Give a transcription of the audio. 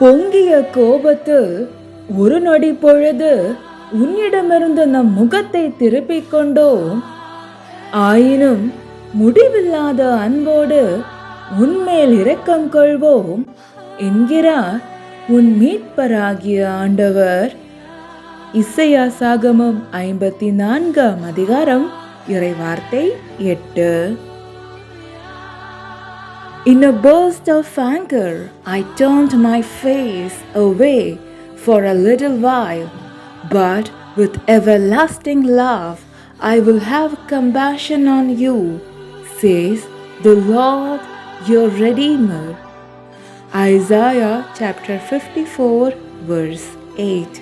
பொங்கிய கோபத்தில் ஒரு நொடி பொழுது உன்னிடமிருந்து நம் முகத்தை திருப்பிக் கொண்டோம். ஆயினும் முடிவில்லாத அன்போடு உன்மேல் இரக்கம் கொள்வோம் என்கிறார் உன் மீட்பராகிய ஆண்டவர். இசையா சாகமம் ஐம்பத்தி நான்காம் அதிகாரம் இறைவார்த்தை எட்டு. In a burst of anger, I turned my face away for a little while, but with everlasting love I will have compassion on you, says the Lord your Redeemer. Isaiah chapter 54, verse 8.